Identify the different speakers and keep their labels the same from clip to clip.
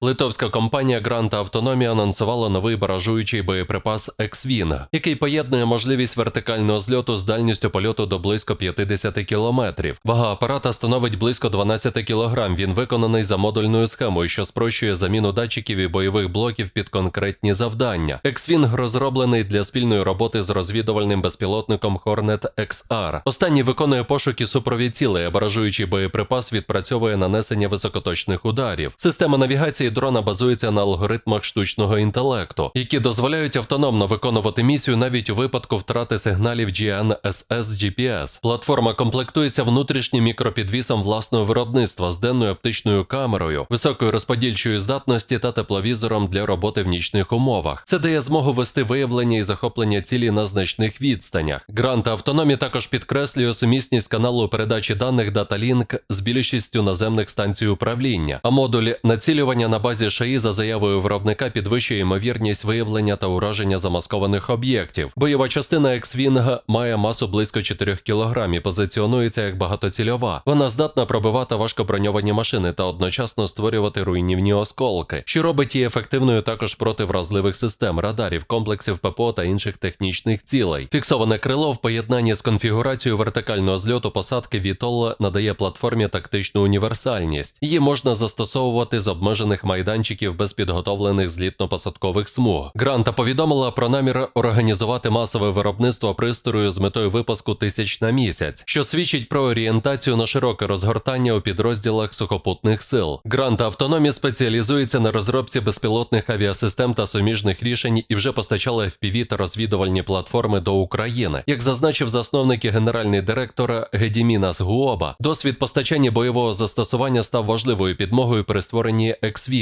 Speaker 1: Литовська компанія Грант Автономія анонсувала новий баражуючий боєприпас Ексвін, який поєднує можливість вертикального зльоту з дальністю польоту до близько 50 кілометрів. Вага апарата становить близько 12 кілограм. Він виконаний за модульною схемою, що спрощує заміну датчиків і бойових блоків під конкретні завдання. Ексвінг розроблений для спільної роботи з розвідувальним безпілотником Hornet XR. Останній виконує пошуки супровід цілей, а баражуючий боєприпас відпрацьовує нанесення високоточних ударів. Система навігації дрона базується на алгоритмах штучного інтелекту, які дозволяють автономно виконувати місію навіть у випадку втрати сигналів GNSS GPS. Платформа комплектується внутрішнім мікропідвісом власного виробництва з денною оптичною камерою, високою розподільчою здатності та тепловізором для роботи в нічних умовах. Це дає змогу вести виявлення і захоплення цілі на значних відстанях. Грант автономі також підкреслює сумісність каналу передачі даних DataLink з більшістю наземних станцій управління, а модуль націлювання на базі ШАІ за заявою виробника підвищує ймовірність виявлення та ураження замаскованих об'єктів. Бойова частина X-Wing має масу близько 4 кг і позиціонується як багатоцільова. Вона здатна пробивати важкоброньовані машини та одночасно створювати руйнівні осколки, що робить її ефективною також проти вразливих систем, радарів, комплексів ППО та інших технічних цілей. Фіксоване крило в поєднанні з конфігурацією вертикального зльоту посадки VTOL надає платформі тактичну універсальність. Її можна застосовувати з обмежених майданчиків без підготовлених злітно-посадкових смуг. Гранта повідомила про намір організувати масове виробництво пристрою з метою випуску тисяч на місяць, що свідчить про орієнтацію на широке розгортання у підрозділах сухопутних сил. Гранта автономі спеціалізується на розробці безпілотних авіасистем та суміжних рішень і вже постачала FPV та розвідувальні платформи до України. Як зазначив засновник і генеральний директор Гедімінас Гуоба, досвід постачання бойового застосування став важливою підмогою при створенні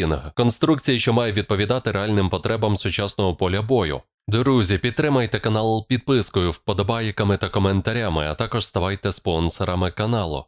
Speaker 1: X-Wing – конструкції, що має відповідати реальним потребам сучасного поля бою. Друзі, підтримайте канал підпискою, вподобайками та коментарями, а також ставайте спонсорами каналу.